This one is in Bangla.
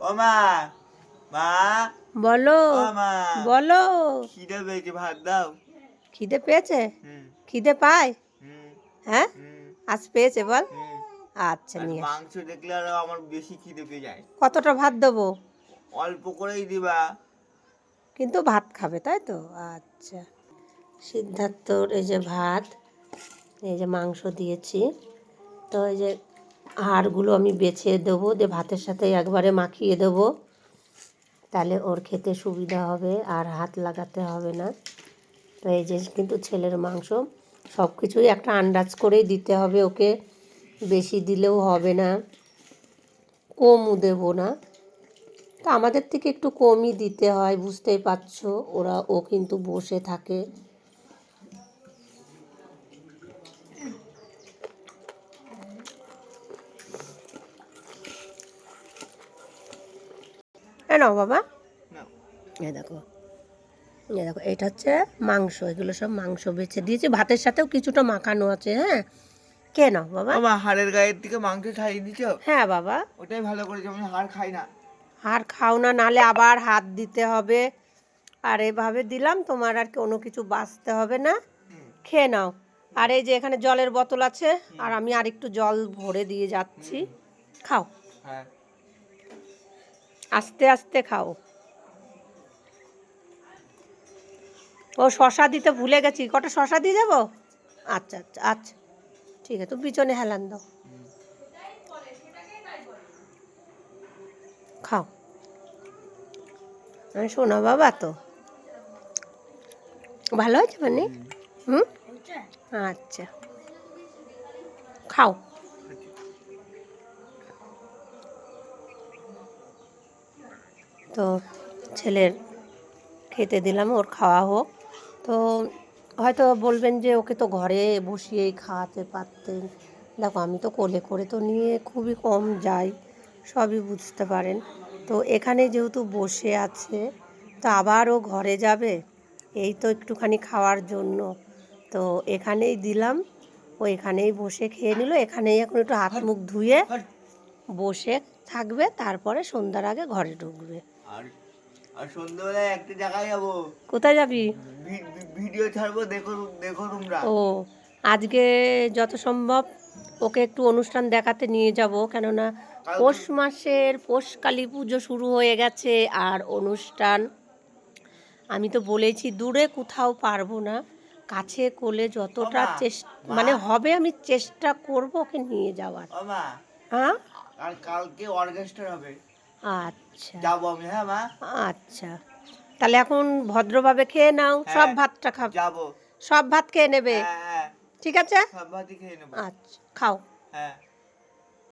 ও মা মা বলো মা বলো। খিদে পেয়েছে ভাত দাও। খিদে পেয়েছে? খিদে পায়? হ্যাঁ? আজ পেয়েছে বল? আচ্ছা নিয়ে মাংস দেখলে আরও আমার বেশি খিদে পেয়ে যায়। কতটা ভাত দেবো? অল্প করেই দিবা। কিন্তু ভাত খাবে তাই তো? আচ্ছা। সিদ্ধার্থর এই যে ভাত এই যে মাংস দিয়েছি। তো এই যে হাড়গুলো আমি বেছে দেবো, দিয়ে ভাতের সাথে একবারে মাখিয়ে দেবো। তাহলে ওর খেতে সুবিধা হবে, আর হাত লাগাতে হবে না। তো এই যে কিন্তু ছেলের মাংস, সব কিছুই একটা আন্দাজ করেই দিতে হবে ওকে। বেশি দিলেও হবে না, কমও দেবো না। তো আমাদের থেকে একটু কমই দিতে হয়, বুঝতেই পারছ। ওরা, ও কিন্তু বসে থাকে। এ নাও বাবা। এ দেখো। এ দেখো এটা হচ্ছে মাংস এগুলো সব মাংস বেছে দিয়েছি। ভাতের সাথেও কিছুটা মাখানো আছে হ্যাঁ? কে নাও বাবা? আমার হাড়ের গায়ের দিকে মাংস খাইয়ে দিছ হ্যাঁ বাবা। ওটাই ভালো করেছে আমি হাড় খাই না। আর খাও না নালে আবার হাত দিতে হবে। আর এভাবে দিলাম তোমার আর কোনো কিছু বাঁচতে হবে না। খেয়ে নাও। আর এই যে এখানে জলের বোতল আছে আর আমি আর একটু জল ভরে দিয়ে যাচ্ছি। খাও। হ্যাঁ। আস্তে আস্তে খাও। ও শশা দিতে ভুলে গেছি। কটা শশা দিয়ে যাব? আচ্ছা আচ্ছা আচ্ছা। ঠিক আছে, তুমি পিছনে হেলান দাও। খাও। আমি শোনো বাবা তো। ভালো আছে মানে? হুম? আচ্ছা। খাও। তো ছেলের খেতে দিলাম ওর খাওয়া হোক। তো হয়তো বলবেন যে ওকে তো ঘরে বসিয়েই খাওয়াতে পারতেন। দেখো আমি তো কোলে করে তো নিয়ে খুবই কম যাই সবই বুঝতে পারেন। তো এখানে যেহেতু বসে আছে তো আবারও ঘরে যাবে এই তো একটুখানি খাওয়ার জন্য। তো এখানেই দিলাম ও এখানেই বসে খেয়ে নিল। এখানেই এখন একটু হাত মুখ ধুয়ে বসে থাকবে তারপরে সন্ধ্যার আগে ঘরে ঢুকবে। আর আর সন্ধ্যেবেলায় একটা জায়গায় যাব। কোথায় যাবি? ভিডিও ছাড়বো দেখো দেখো তোমরা। ও আজকে যত সম্ভব ওকে একটু অনুষ্ঠান দেখাতে নিয়ে যাব কেননা পৌষ মাসের পৌষ কালী পুজো শুরু হয়ে গেছে আর অনুষ্ঠান আমি তো বলেছি দূরে কোথাও পারব না। কাছে কোলে যতটা চেষ্টা মানে হবে আমি চেষ্টা করব ওকে নিয়ে যাওয়ার। হ্যাঁ? আর কালকে অর্কেস্ট্রা হবে। আচ্ছা। যাব আমি হ্যাঁ মা? আচ্ছা। তাহলে এখন ভদ্রভাবে খেয়ে নাও সব হ্যাঁ। ভাতটা খাও। যাব। সব ভাত খেয়ে নেবে। হ্যাঁ হ্যাঁ। ঠিক আছে? সব ভাতই খেয়ে নেব। আচ্ছা খাও। হ্যাঁ।